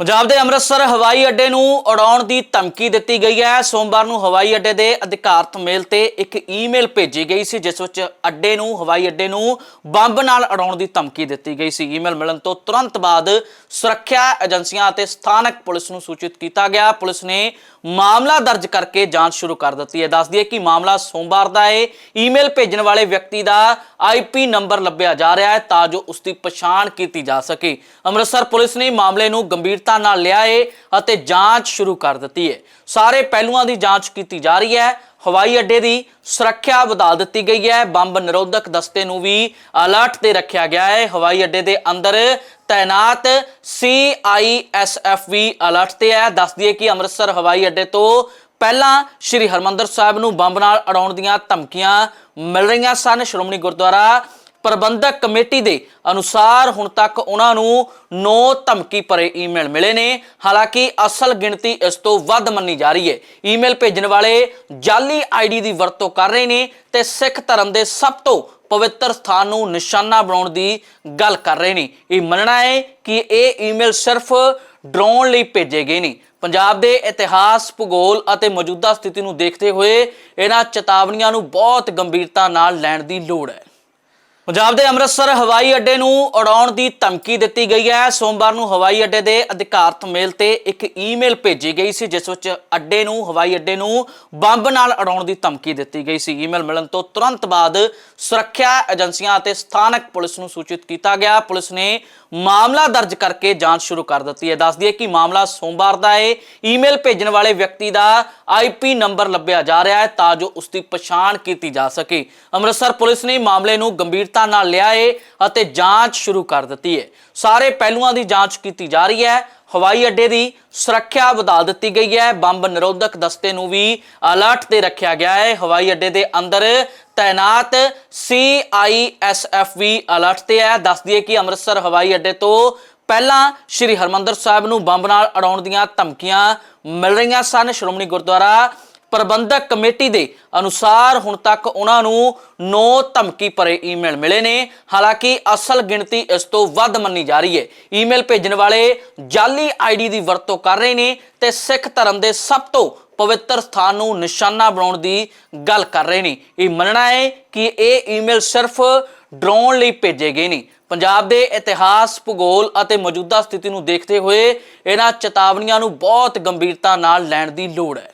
ਪੰਜਾਬ ਦੇ ਅੰਮ੍ਰਿਤਸਰ ਹਵਾਈ ਅੱਡੇ ਨੂੰ ਉਡਾਉਣ ਦੀ ਧਮਕੀ ਦਿੱਤੀ ਗਈ ਹੈ। ਸੋਮਵਾਰ ਨੂੰ ਹਵਾਈ ਅੱਡੇ ਦੇ ਅਧਿਕਾਰਤ ਮੇਲ ਤੇ ਇੱਕ ਈਮੇਲ ਭੇਜੀ ਗਈ ਸੀ, ਜਿਸ ਵਿੱਚ ਅੱਡੇ ਨੂੰ, ਹਵਾਈ ਅੱਡੇ ਨੂੰ ਬੰਬ ਨਾਲ ਉਡਾਉਣ ਦੀ ਧਮਕੀ ਦਿੱਤੀ ਗਈ ਸੀ। ਈਮੇਲ ਮਿਲਣ ਤੋਂ ਤੁਰੰਤ ਬਾਅਦ ਸੁਰੱਖਿਆ ਏਜੰਸੀਆਂ ਅਤੇ ਸਥਾਨਕ ਪੁਲਿਸ ਨੂੰ ਸੂਚਿਤ ਕੀਤਾ ਗਿਆ। ਪੁਲਿਸ ਨੇ ਮਾਮਲਾ ਦਰਜ ਕਰਕੇ ਜਾਂਚ ਸ਼ੁਰੂ ਕਰ ਦਿੱਤੀ ਹੈ। ਦੱਸ ਦਈਏ ਕਿ ਮਾਮਲਾ ਸੋਮਵਾਰ ਦਾ ਹੈ। ਈਮੇਲ ਭੇਜਣ ਵਾਲੇ ਵਿਅਕਤੀ ਦਾ ਆਈਪੀ ਨੰਬਰ ਲੱਭਿਆ ਜਾ ਰਿਹਾ ਹੈ ਤਾਂ ਜੋ ਉਸ ਦੀ ਪਛਾਣ ਕੀਤੀ ਜਾ ਸਕੇ। ਅੰਮ੍ਰਿਤਸਰ ਪੁਲਿਸ ਨੇ ਮਾਮਲੇ ਨੂੰ ਗੰਭੀਰ ਗੰਭੀਰਤਾ ਨਾਲ ਲਿਆ ਹੈ ਅਤੇ ਜਾਂਚ ਸ਼ੁਰੂ ਕਰ ਦਿੱਤੀ ਹੈ ਸਾਰੇ ਪਹਿਲੂਆਂ ਦੀ ਜਾਂਚ ਕੀਤੀ ਜਾ ਰਹੀ ਹੈ। ਹਵਾਈ ਅੱਡੇ ਦੀ ਸੁਰੱਖਿਆ ਵਧਾ ਦਿੱਤੀ ਗਈ ਹੈ। ਬੰਬ ਨਿਰੋਧਕ ਦਸਤੇ ਨੂੰ ਵੀ ਅਲਰਟ ਤੇ ਰੱਖਿਆ ਗਿਆ ਹੈ। ਹਵਾਈ ਅੱਡੇ ਦੇ ਅੰਦਰ ਤੈਨਾਤ CISF ਵੀ ਅਲਰਟ ਤੇ ਹੈ। ਦੱਸ ਦਈਏ ਕਿ ਅੰਮ੍ਰਿਤਸਰ ਹਵਾਈ ਅੱਡੇ ਤੋਂ ਪਹਿਲਾਂ ਸ਼੍ਰੀ ਹਰਮੰਦਰ ਸਾਹਿਬ ਨੂੰ ਬੰਬ ਨਾਲ ਅੜਾਉਣ ਦੀਆਂ ਧਮਕੀਆਂ ਮਿਲ ਰਹੀਆਂ ਸਨ। ਸ਼੍ਰੋਮਣੀ ਗੁਰਦੁਆਰਾ ਪ੍ਰਬੰਧਕ ਕਮੇਟੀ ਦੇ ਅਨੁਸਾਰ ਹੁਣ ਤੱਕ ਉਹਨਾਂ ਨੂੰ 9 ਧਮਕੀ ਭਰੇ ਈਮੇਲ ਮਿਲੇ ਨੇ। ਹਾਲਾਂਕਿ ਅਸਲ ਗਿਣਤੀ ਇਸ ਤੋਂ ਵੱਧ ਮੰਨੀ ਜਾ ਰਹੀ ਹੈ। ਈਮੇਲ ਭੇਜਣ ਵਾਲੇ ਜਾਲੀ ਆਈਡੀ ਦੀ ਵਰਤੋਂ ਕਰ ਰਹੇ ਨੇ ਤੇ ਸਿੱਖ ਧਰਮ ਦੇ ਸਭ ਤੋਂ ਪਵਿੱਤਰ ਸਥਾਨ ਨੂੰ ਨਿਸ਼ਾਨਾ ਬਣਾਉਣ ਦੀ ਗੱਲ ਕਰ ਰਹੇ ਨੇ। ਇਹ ਮੰਨਣਾ ਹੈ ਕਿ ਇਹ ਈਮੇਲ ਸਿਰਫ ਡਰਾਉਣ ਲਈ ਭੇਜੇ ਗਏ ਨੇ। ਪੰਜਾਬ ਦੇ ਇਤਿਹਾਸ, ਭੂਗੋਲ ਅਤੇ ਮੌਜੂਦਾ ਸਥਿਤੀ ਨੂੰ ਦੇਖਦੇ ਹੋਏ ਇਹਨਾਂ ਚੇਤਾਵਨੀਆਂ ਨੂੰ ਬਹੁਤ ਗੰਭੀਰਤਾ ਨਾਲ ਲੈਣ ਦੀ ਲੋੜ ਹੈ। ਪੰਜਾਬ ਦੇ ਅੰਮ੍ਰਿਤਸਰ ਹਵਾਈ ਅੱਡੇ ਨੂੰ ਉਡਾਉਣ ਦੀ ਧਮਕੀ ਦਿੱਤੀ ਗਈ ਹੈ। ਸੋਮਵਾਰ ਨੂੰ ਹਵਾਈ ਅੱਡੇ ਦੇ ਅਧਿਕਾਰਤ ਮੇਲ ਤੇ ਇੱਕ ਈਮੇਲ ਭੇਜੀ ਗਈ ਸੀ, ਜਿਸ ਵਿੱਚ ਅੱਡੇ ਨੂੰ, ਹਵਾਈ ਅੱਡੇ ਨੂੰ ਬੰਬ ਨਾਲ ਉਡਾਉਣ ਦੀ ਧਮਕੀ ਦਿੱਤੀ ਗਈ ਸੀ। ਈਮੇਲ ਮਿਲਣ ਤੋਂ ਤੁਰੰਤ ਬਾਅਦ ਸੁਰੱਖਿਆ ਏਜੰਸੀਆਂ ਅਤੇ ਸਥਾਨਕ ਪੁਲਿਸ ਨੂੰ ਸੂਚਿਤ ਕੀਤਾ ਗਿਆ। ਪੁਲਿਸ ਨੇ ਮਾਮਲਾ ਦਰਜ ਕਰਕੇ ਜਾਂਚ ਸ਼ੁਰੂ ਕਰ ਦਿੱਤੀ ਹੈ। ਦੱਸ ਦਈਏ ਕਿ ਮਾਮਲਾ ਸੋਮਵਾਰ ਦਾ ਹੈ ਈਮੇਲ ਭੇਜਣ ਵਾਲੇ ਵਿਅਕਤੀ ਦਾ ਆਈਪੀ ਨੰਬਰ ਲੱਭਿਆ ਜਾ ਰਿਹਾ ਹੈ ਤਾਂ ਜੋ ਉਸ ਦੀ ਪਛਾਣ ਕੀਤੀ ਜਾ ਸਕੇ। ਅੰਮ੍ਰਿਤਸਰ ਪੁਲਿਸ ਨੇ ਮਾਮਲੇ ਨੂੰ ਗੰਭੀਰਤਾ ਨਾਲ ਲਿਆ ਹੈ ਅਤੇ ਜਾਂਚ ਸ਼ੁਰੂ ਕਰ ਦਿੱਤੀ ਹੈ। ਸਾਰੇ ਪਹਿਲੂਆਂ ਦੀ ਜਾਂਚ ਕੀਤੀ ਜਾ ਰਹੀ ਹੈ। ਹਵਾਈ ਅੱਡੇ ਦੀ ਸੁਰੱਖਿਆ ਵਧਾ ਦਿੱਤੀ ਗਈ ਹੈ। ਬੰਬ ਨਿਰੋਧਕ ਦਸਤੇ ਨੂੰ ਵੀ ਅਲਰਟ ਤੇ ਰੱਖਿਆ ਗਿਆ ਹੈ। ਹਵਾਈ ਅੱਡੇ ਦੇ ਅੰਦਰ ਤੈਨਾਤ CISF ਵੀ ਅਲਰਟ ਤੇ ਹੈ। ਦੱਸ ਦਈਏ ਕਿ ਅੰਮ੍ਰਿਤਸਰ ਹਵਾਈ ਅੱਡੇ ਤੋਂ ਪਹਿਲਾਂ ਸ਼੍ਰੀ ਹਰਮੰਦਰ ਸਾਹਿਬ ਨੂੰ ਬੰਬ ਨਾਲ ਅੜਾਉਣ ਦੀਆਂ ਧਮਕੀਆਂ ਮਿਲ ਰਹੀਆਂ ਸਨ। ਸ਼੍ਰੋਮਣੀ ਗੁਰਦੁਆਰਾ ਪ੍ਰਬੰਧਕ ਕਮੇਟੀ ਦੇ ਅਨੁਸਾਰ ਹੁਣ ਤੱਕ ਉਹਨਾਂ ਨੂੰ 9 ਧਮਕੀ ਭਰੇ ਈਮੇਲ ਮਿਲੇ ਨੇ। ਹਾਲਾਂਕਿ ਅਸਲ ਗਿਣਤੀ ਇਸ ਤੋਂ ਵੱਧ ਮੰਨੀ ਜਾ ਰਹੀ ਹੈ। ਈਮੇਲ ਭੇਜਣ ਵਾਲੇ ਜਾਲੀ ਆਈਡੀ ਦੀ ਵਰਤੋਂ ਕਰ ਰਹੇ ਨੇ ਤੇ ਸਿੱਖ ਧਰਮ ਦੇ ਸਭ ਤੋਂ ਪਵਿੱਤਰ ਸਥਾਨ ਨੂੰ ਨਿਸ਼ਾਨਾ ਬਣਾਉਣ ਦੀ ਗੱਲ ਕਰ ਰਹੇ ਨੇ। ਇਹ ਮੰਨਣਾ ਹੈ ਕਿ ਇਹ ਈਮੇਲ ਸਿਰਫ ਡਰਾਉਣ ਲਈ ਭੇਜੇ ਗਏ ਨੇ। ਪੰਜਾਬ ਦੇ ਇਤਿਹਾਸ, ਭੂਗੋਲ ਅਤੇ ਮੌਜੂਦਾ ਸਥਿਤੀ ਨੂੰ ਦੇਖਦੇ ਹੋਏ ਇਹਨਾਂ ਚੇਤਾਵਨੀਆਂ ਨੂੰ ਬਹੁਤ ਗੰਭੀਰਤਾ ਨਾਲ ਲੈਣ ਦੀ ਲੋੜ ਹੈ।